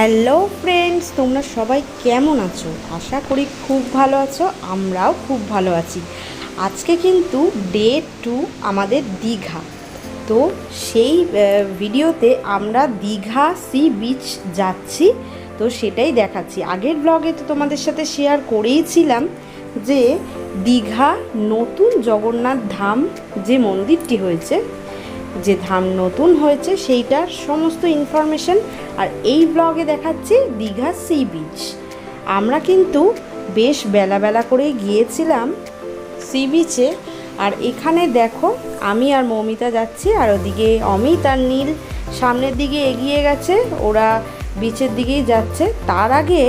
Hello friends, তোমরা সবাই কেমন আছো? আশা করি খুব ভালো আছো, আমরাও খুব ভালো আছি। আজকে কিন্তু ডে টু আমাদের দীঘা। তো সেই ভিডিওতে আমরা দীঘা সি বিচ যাচ্ছি, তো সেটাই দেখাচ্ছি। আগের ব্লগে তো তোমাদের সাথে শেয়ার করেইছিলাম যে দীঘা নতুন জগন্নাথ ধাম যে মন্দিরটি হয়েছে যে ধাম নতুন হয়েছে, সেইটার সমস্ত ইনফরমেশন আর এই ব্লগে দেখাচ্ছি দীঘা সি বিচ আমরা কিন্তু বেশ বেলা বেলা করে গিয়েছিলাম সি বিচে আর এখানে দেখো, আমি আর মৌমিতা যাচ্ছি আর ওদিকে অমিত আর নীল সামনের দিকে এগিয়ে গেছে, ওরা বিচের দিকেই যাচ্ছে। তার আগে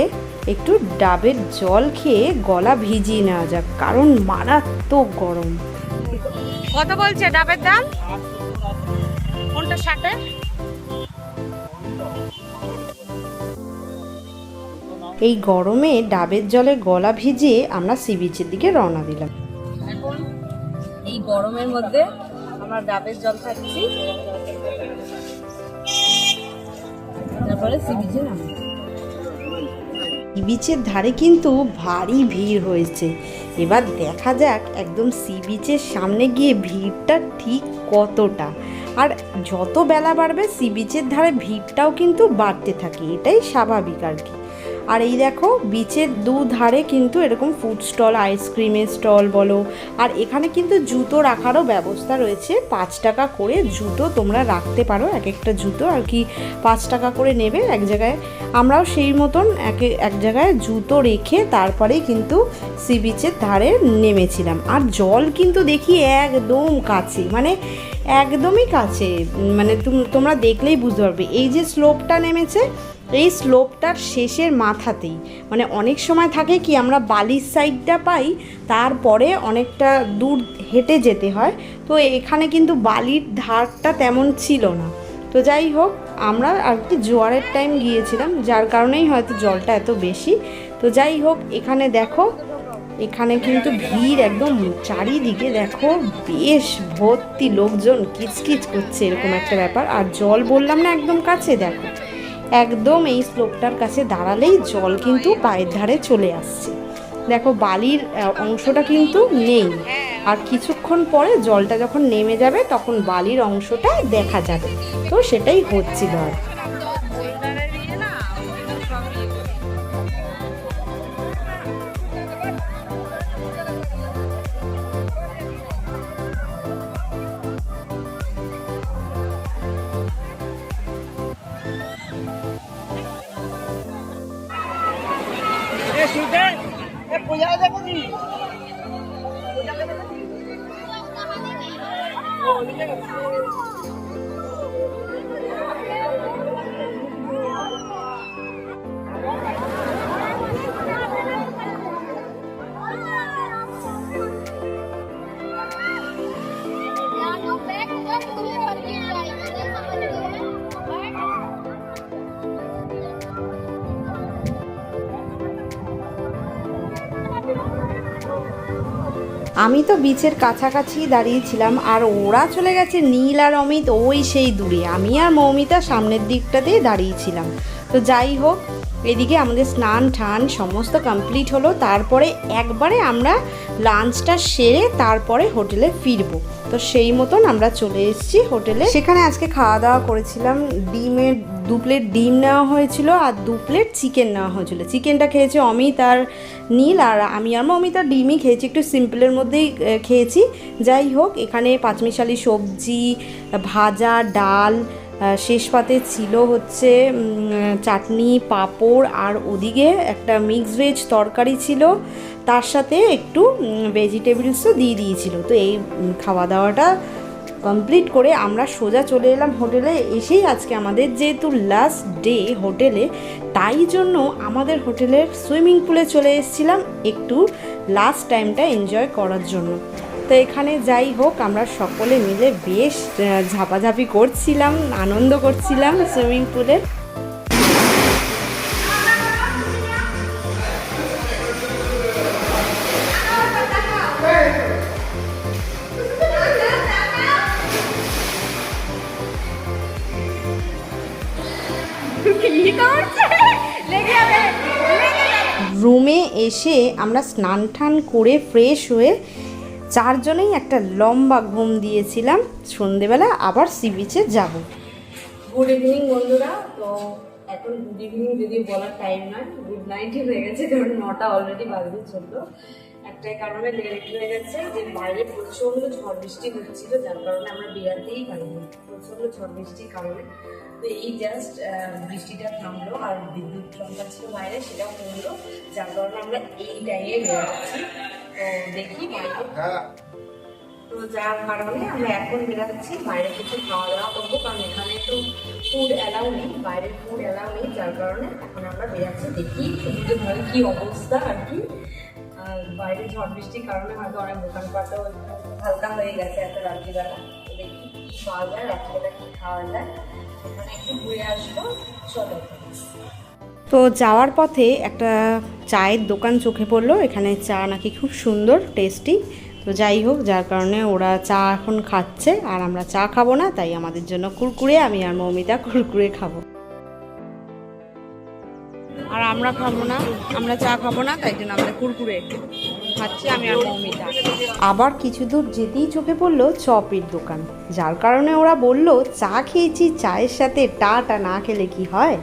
একটু ডাবের জল খেয়ে গলা ভিজিয়ে নেওয়া যাক, কারণ মারাত্মক গরম। কত বলছে ডাবের দাম? এই গরমে ডাবের জলে গলা ভিজিয়ে আমরা সি বিচের দিকে রওনা দিলাম। এখন এই গরমের মধ্যে আমরা ডাবের জল খাচ্ছি। তারপরে সি বিচে নামবো। বিচের ধারে কিন্তু ভারী ভিড় হয়েছে। এবার দেখা যাক একদম সি বিচের সামনে গিয়ে ভিড়টা ঠিক কতটা। আর যত বেলা বাড়বে সি বিচের ধারে ভিড়টাও কিন্তু বাড়তে থাকে। এটাই স্বাভাবিক আর কি। আর এই দেখো বিচের দু ধারে কিন্তু এরকম ফুড স্টল আইসক্রিমের স্টল বলো, আর এখানে কিন্তু জুতো রাখারও ব্যবস্থা রয়েছে। পাঁচ টাকা করে জুতো তোমরা রাখতে পারো, এক একটা জুতো। আর কি পাঁচ টাকা করে নেবে এক জায়গায়। আমরাও সেই মতন এক এক জায়গায় জুতো রেখে তারপরেই কিন্তু সি বিচের ধারে নেমেছিলাম। আর জল কিন্তু দেখি একদম কাছে। মানে একদমই কাছে। মানে তুম- তোমরা দেখলেই বুঝতে পারবে। এই যে স্লোপটা নেমেছে, এই স্লোপটার শেষের মাথাতেই। মানে অনেক সময় থাকে কি, আমরা বালির সাইডটা পাই, তারপরে অনেকটা দূর হেঁটে যেতে হয়। তো এখানে কিন্তু বালির ধারটা তেমন ছিল না। তো যাই হোক, আমরা আর কি জোয়ারের টাইম গিয়েছিলাম, যার কারণেই হয়তো জলটা এত বেশি। তো যাই হোক, এখানে দেখো এখানে কিন্তু ভিড় একদম চারিদিকে, দেখো, বেশ ভর্তি লোকজন কিচকিচ করছে এরকম একটা ব্যাপার। আর জল বললাম না একদম কাছে, দেখো, একদম এই স্লোপটার কাছে দাঁড়ালেই জল কিন্তু পায়ের ধারে চলে আসছে। দেখো, বালির অংশটা কিন্তু নেই। আর কিছুক্ষণ পরে জলটা যখন নেমে যাবে, তখন বালির অংশটা দেখা যাবে। তো সেটাই হচ্ছিল আর কি। আমি তো বিচের কাছাকাছি দাঁড়িয়েছিলাম, আর ওরা চলে গেছে নীল আর অমিত, ওই সেই দূরে। আমি আর মৌমিতা সামনের দিকটাতেই দাঁড়িয়েছিলাম। তো যাই হোক, এদিকে আমাদের স্নান ঠান সমস্ত কমপ্লিট হলো। তারপরে একবারে আমরা লাঞ্চটা সেরে তারপরে হোটেলে ফিরবো। তো সেই মতন আমরা চলে এসেছি হোটেলে। সেখানে আজকে খাওয়া দাওয়া করেছিলাম। ডিমের দু প্লেট ডিম নেওয়া হয়েছিল আর দু প্লেট চিকেন নেওয়া হয়েছিল। চিকেনটা খেয়েছে অমিত আর নীল আর আমি আর অমিত আর ডিমই খেয়েছি। একটু সিম্পলের মধ্যেই খেয়েছি। যাই হোক, এখানে পাঁচমিশালি সবজি, ভাজা, ডাল শেষ পাতে ছিল হচ্ছে চাটনি, পাঁপড় আর ওদিকে একটা মিক্স ভেজ তরকারি ছিল। তার সাথে একটু ভেজিটেবলসও দিয়ে দিয়েছিল। তো এই খাওয়া দাওয়াটা কমপ্লিট করে আমরা সোজা চলে এলাম হোটেলে। এসেই আজকে আমাদের যেহেতু লাস্ট ডে হোটেলে, তাই জন্য আমাদের হোটেলের সুইমিং পুলে চলে এসেছিলাম একটু লাস্ট টাইমটা এনজয় করার জন্য। তো এখানে যাই হোক, আমরা সকলে মিলে বেশ ঝাপাঝাপি করছিলাম, আনন্দ করছিলাম সুইমিং পুলে রুমে এসে আমরা স্নান টান করে ফ্রেশ হয়ে চারজনেই একটা লম্বা ঘুম দিয়েছিলাম। সন্ধেবেলা আবার সি বিচে যাব। গুড ইভিনিং বন্ধুরা। তো এখন গুড ইভিনিং যদি বলার টাইম নয় গুড নাইটই হয়ে গেছে, কারণ নটা অলরেডি বাজতে চলল। একটাই কারণে লেট হয়ে গেছে যে বাইরে প্রচণ্ড ঝড় বৃষ্টি হচ্ছিল, যার কারণে আমরা বেরাতেই পারিনি। প্রচণ্ড ঝড় বৃষ্টির কারণে। তো এই জাস্ট বৃষ্টিটা থামলো আর বিদ্যুৎ চমকা ছিল বাইরে সেটাও কমলো যার কারণে আমরা এই টাইমে বেরোচ্ছি তো দেখি তো যার কারণে আমরা এখন বেরাচ্ছি বাইরে কিছু খাওয়া দাওয়া করব কারণ এখানে তো ফুড অ্যালাউ নেই বাইরের ফুড অ্যালাউ নেই যার কারণে এখন আমরা বেরাচ্ছি দেখি সমুদ্রের ধারে কি অবস্থা আর কি। বাইরে ঝড় বৃষ্টির কারণে হয়তো অনেক দোকানপাটও একটু হালকা হয়ে গেছে এত রাত্রিবেলা দেখি কি পাওয়া যায় রাত্রিবেলা কি খাওয়া যায়। ওখানে একটু ঘুরে আসব চলো। তো যাওয়ার পথে একটা চায়ের দোকান চোখে পড়ল, এখানে চা নাকি খুব সুন্দর টেস্টি তো যাই হোক, যার কারণে ওরা চা এখন খাচ্ছে, আর আমরা চা খাব না, তাই আমাদের জন্য কুরকুরে, আমি আর মৌমিতা কুরকুরে খাব। আর আমরা খাব না, আমরা চা খাব না, তাই জন্য আমরা কুরকুরে খাচ্ছি, আমি আর মৌমিতা। আবার কিছু দূর যেতেই চোখে পড়ল চপের দোকান, যার কারণে ওরা বলল, চা খেয়েছি, চায়ের সাথে টাটা না খেলে কি হয়?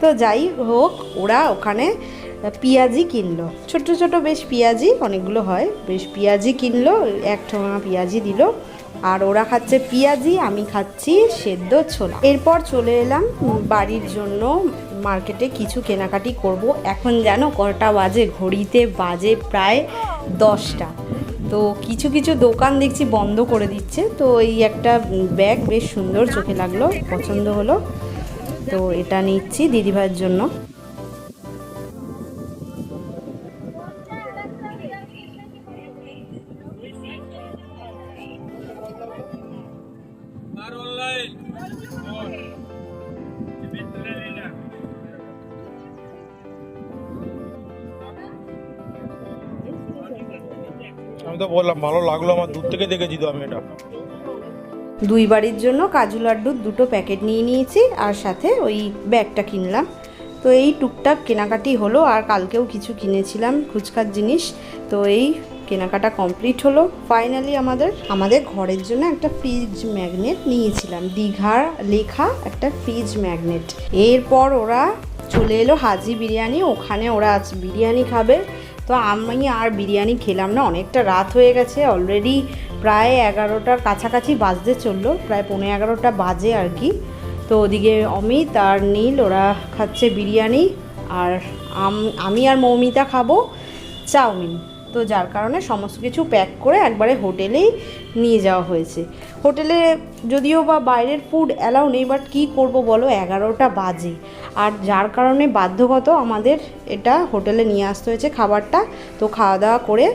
তো যাই হোক, ওরা ওখানে পেঁয়াজি কিনলো। ছোট ছোট বেশ পেঁয়াজি, অনেকগুলো হয়। বেশ পেঁয়াজি কিনলো, এক ঠোঙা পেঁয়াজি দিল। আর ওরা খাচ্ছে পেঁয়াজি, আমি খাচ্ছি সেদ্ধ ছোলা। এরপর চলে এলাম বাড়ির জন্য। মার্কেটে কিছু কেনাকাটি করব। এখন জানো কটা বাজে, ঘড়িতে বাজে প্রায় দশটা। তো কিছু কিছু দোকান দেখছি বন্ধ করে দিচ্ছে। তো এই একটা ব্যাগ বেশ সুন্দর চোখে লাগল, পছন্দ হলো। তো এটা নিচ্ছি দিদিভাইয়ের জন্য। আমি তো বললাম, ভালো লাগল আমার, দূর থেকে দেখেছি তো আমি এটা। দুই বাড়ির জন্য কাজু লাড্ডুর দুটো প্যাকেট নিয়ে নিয়েছি আর সাথে ওই ব্যাগটা কিনলাম। তো এই টুকটাক কেনাকাটি হলো আর কালকেও কিছু কিনেছিলাম ফুচকার জিনিস। তো এই কেনাকাটা কমপ্লিট হলো। ফাইনালি আমাদের আমাদের ঘরের জন্য একটা ফ্রিজ ম্যাগনেট নিয়েছিলাম। দীঘার লেখা একটা ফ্রিজ ম্যাগনেট এরপর ওরা চলে এলো হাজি বিরিয়ানি, ওখানে ওরা আজ বিরিয়ানি খাবে। তো আমি আর বিরিয়ানি খেলাম না, অনেকটা রাত হয়ে গেছে। অলরেডি প্রায় এগারোটার কাছাকাছি বাজতে চলল, প্রায় পনেরো এগারোটা বাজে আর কি। তো ওদিকে অমিত আর নীল, ওরা খাচ্ছে বিরিয়ানি, আর আমি আর মৌমিতা খাব চাউমিন। তো যার কারণে সমস্ত কিছু প্যাক করে একবারে হোটেলেই নিয়ে যাওয়া হয়েছে। হোটেলে যদিও বা বাইরের ফুড অ্যালাউ নেই বাট কী করব বলো? এগারোটা বাজে। আর যার কারণে বাধ্যগত আমাদের এটা হোটেলে নিয়ে আসতে হয়েছে খাবারটা। তো খাওয়া দাওয়া করে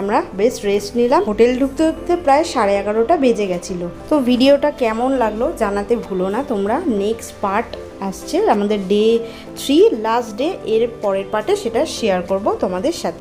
আমরা বেশ রেস্ট নিলাম। হোটেল ঢুকতে ঢুকতে প্রায় সাড়ে এগারোটা বেজে গেছিল। তো ভিডিওটা কেমন লাগল জানাতে ভুলো না। তোমরা নেক্সট পার্ট আসছে আমাদের ডে থ্রি লাস্ট ডে এর পরের পার্টে সেটা শেয়ার করব তোমাদের সাথে।